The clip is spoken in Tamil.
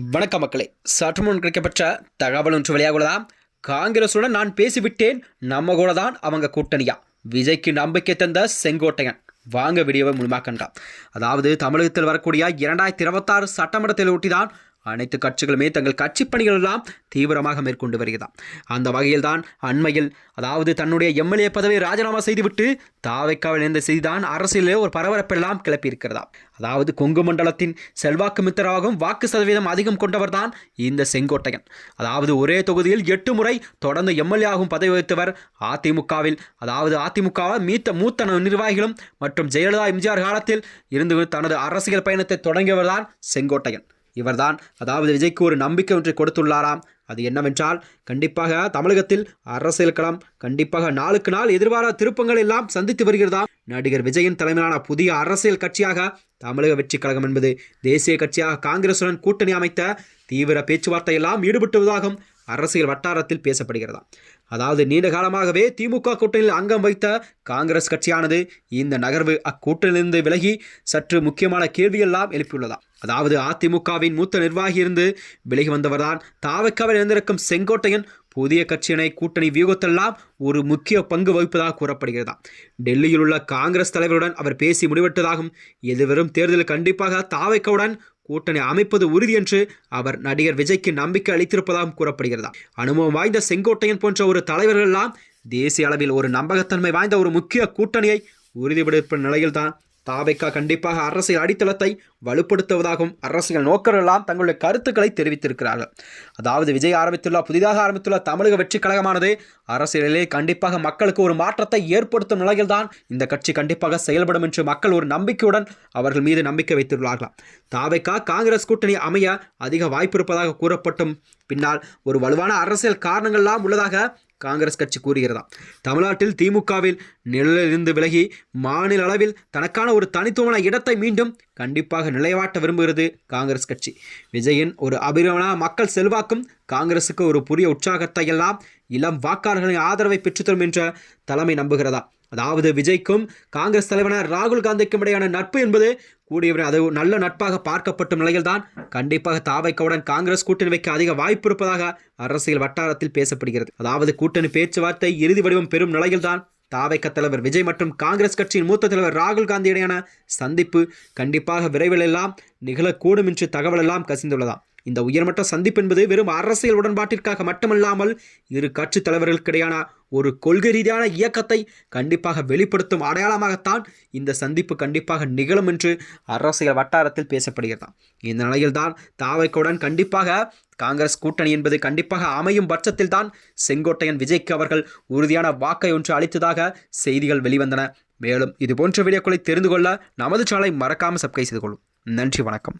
வணக்க மக்களே. சற்று முன் கிடைக்கப்பட்ட தகவல் ஒன்று வெளியாகுள்ளதாம் காங்கிரசுடன் நான் பேசிவிட்டேன். நம்ம கூட தான் அவங்க கூட்டணியா? விஜய்க்கு நம்பிக்கை தந்த செங்கோட்டையன். வாங்க வீடியோவை முழுமாக்கன்றான் அதாவது தமிழகத்தில் வரக்கூடிய இரண்டாயிரத்தி இருபத்தாறு சட்டமன்றத்தில் ஒட்டிதான் அனைத்து கட்சிகளுமே தங்கள் கட்சி பணிகளெல்லாம் தீவிரமாக மேற்கொண்டு வருகிறதாம் அந்த வகையில்தான் அண்மையில் அதாவது தன்னுடைய எம்எல்ஏ பதவியை ராஜினாமா செய்துவிட்டு தாவைக்காவில் இருந்த செய்திதான் அரசியலே ஒரு பரபரப்பெல்லாம் கிளப்பியிருக்கிறதா அதாவது கொங்கு மண்டலத்தின் செல்வாக்கு மித்தராகவும் வாக்கு சதவீதம் அதிகம் கொண்டவர்தான் இந்த செங்கோட்டையன். அதாவது ஒரே தொகுதியில் எட்டு முறை தொடர்ந்து எம்எல்ஏ ஆகும் பதவி வகித்தவர் அதிமுகவில் அதாவது அதிமுகவால் மீத்த மூத்த நிர்வாகிகளும் மற்றும் ஜெயலலிதா எம்ஜிஆர் காலத்தில் இருந்து தனது அரசியல் பயணத்தை தொடங்கியவர்தான் செங்கோட்டையன். இவர்தான். அதாவது விஜய்க்கு ஒரு நம்பிக்கை ஒன்றை கொடுத்துள்ளாராம். அது என்னவென்றால் கண்டிப்பாக தமிழகத்தில் அரசியல் களம் கண்டிப்பாக நாளுக்கு நாள் எதிர்பாராத திருப்பங்கள் எல்லாம் சந்தித்து வருகிறதாம். நடிகர் விஜயின் தலைமையிலான புதிய அரசியல் கட்சியாக தமிழக வெற்றி கழகம் என்பது தேசிய கட்சியாக காங்கிரசுடன் கூட்டணி அமைத்த தீவிர பேச்சுவார்த்தையெல்லாம் ஈடுபட்டுவதாகும். ஈடுபட்டுவதாகவும் அரசியல் வட்டாரத்தில் பேசப்படுகிறதா? அதாவது நீண்ட காலமாகவே திமுக கூட்டணியில் அங்கம் வைத்த காங்கிரஸ் கட்சியானது இந்த நகர்வு அக்கூட்டணியிலிருந்து விலகி சற்று முக்கியமான கேள்வியெல்லாம் எழுப்பியுள்ளதா? அதாவது அதிமுகவின் மூத்த நிர்வாகி இருந்து விலகி வந்தவர்தான் தாவக்காவில் இருந்திருக்கும் செங்கோட்டையன் புதிய கட்சியினை கூட்டணி வியூகத்தெல்லாம் ஒரு முக்கிய பங்கு வகிப்பதாக கூறப்படுகிறதா? டெல்லியில் உள்ள காங்கிரஸ் தலைவருடன் அவர் பேசி முடிவெட்டதாகவும் எதிர்வரும் தேர்தலில் கண்டிப்பாக தாவைக்கவுடன் கூட்டணி அமைப்பது உறுதி என்று அவர் நடிகர் விஜய்க்கு நம்பிக்கை அளித்திருப்பதாகவும் கூறப்படுகிறதா. அனுபவம் வாய்ந்த செங்கோட்டையன் போன்ற ஒரு தலைவர்கள் எல்லாம் தேசிய அளவில் ஒரு நம்பகத்தன்மை வாய்ந்த ஒரு முக்கிய கூட்டணியை உறுதிப்படுத்தும் நிலையில்தான் தாபெக்கா கண்டிப்பாக அரசியல் அடித்தளத்தை வலுப்படுத்துவதாகவும் அரசியல் நோக்கர்களெல்லாம் தங்களுடைய கருத்துக்களை தெரிவித்திருக்கிறார்கள். அதாவது விஜய் ஆரம்பித்துள்ள புதிதாக ஆரம்பித்துள்ள தமிழக வெற்றி கழகமானது அரசியலிலே கண்டிப்பாக மக்களுக்கு ஒரு மாற்றத்தை ஏற்படுத்தும் நிலையில்தான் இந்த கட்சி கண்டிப்பாக செயல்படும் என்று மக்கள் ஒரு நம்பிக்கையுடன் அவர்கள் மீது நம்பிக்கை வைத்துள்ளார்களாம் தாவைக்கா காங்கிரஸ் கூட்டணி அமைய அதிக வாய்ப்பு இருப்பதாக கூறப்பட்டும். பின்னால் ஒரு வலுவான அரசியல் காரணங்கள்லாம் உள்ளதாக காங்கிரஸ் கட்சி கூறுகிறதா? தமிழ்நாட்டில் திமுகவில் நிழலிலிருந்து விலகி மாநில அளவில் தனக்கான ஒரு தனித்துவமான இடத்தை மீண்டும் கண்டிப்பாக நிலைவாட்ட விரும்புகிறது காங்கிரஸ் கட்சி. விஜயின் ஒரு அபிரமண மக்கள் செல்வாக்கும் காங்கிரசுக்கு ஒரு புதிய உற்சாகத்தை எல்லாம் இளம் வாக்காளர்களின் ஆதரவை பெற்றுத்தரும் என்ற தலைமை நம்புகிறதா? அதாவது விஜய்க்கும் காங்கிரஸ் தலைவனர் ராகுல் காந்திக்கும் இடையான நட்பு என்பது கூடியவரை அது நல்ல நட்பாக பார்க்கப்படும் நிலையில்தான். கண்டிப்பாக தாவைக்கவுடன் காங்கிரஸ் கூட்டணி வைக்க அதிக வாய்ப்பு இருப்பதாக அரசியல் வட்டாரத்தில் பேசப்படுகிறது. அதாவது கூட்டணி பேச்சுவார்த்தை இறுதி வடிவம் பெறும் நிலையில்தான் தாவைக்க தலைவர் விஜய் மற்றும் காங்கிரஸ் கட்சியின் மூத்த தலைவர் ராகுல் காந்தி இடையான சந்திப்பு கண்டிப்பாக விரைவில் எல்லாம் நிகழக்கூடும் என்று தகவல் எல்லாம் கசிந்துள்ளதாம். இந்த உயர்மட்ட சந்திப்பு என்பது வெறும் அரசியல் உடன்பாட்டிற்காக மட்டுமல்லாமல் இரு கட்சி தலைவர்களுக்கிடையான ஒரு கொள்கை ரீதியான இயக்கத்தை கண்டிப்பாக வெளிப்படுத்தும் அடையாளமாகத்தான் இந்த சந்திப்பு கண்டிப்பாக நிகழும் என்று அரசியல் வட்டாரத்தில் பேசப்படுகிறதாம் இந்த நிலையில்தான் தாவைக்குடன் கண்டிப்பாக காங்கிரஸ் கூட்டணி என்பது கண்டிப்பாக அமையும் பட்சத்தில் தான் செங்கோட்டையன் விஜய்க்கு அவர்கள் உறுதியான வாக்கை ஒன்று அளித்ததாக செய்திகள் வெளிவந்தன. மேலும் இதுபோன்ற வீடியோக்களை தெரிந்து கொள்ள நமது சேனலை மறக்காமல் சப்ஸ்கிரைப் செய்து கொள்ளும். நன்றி வணக்கம்.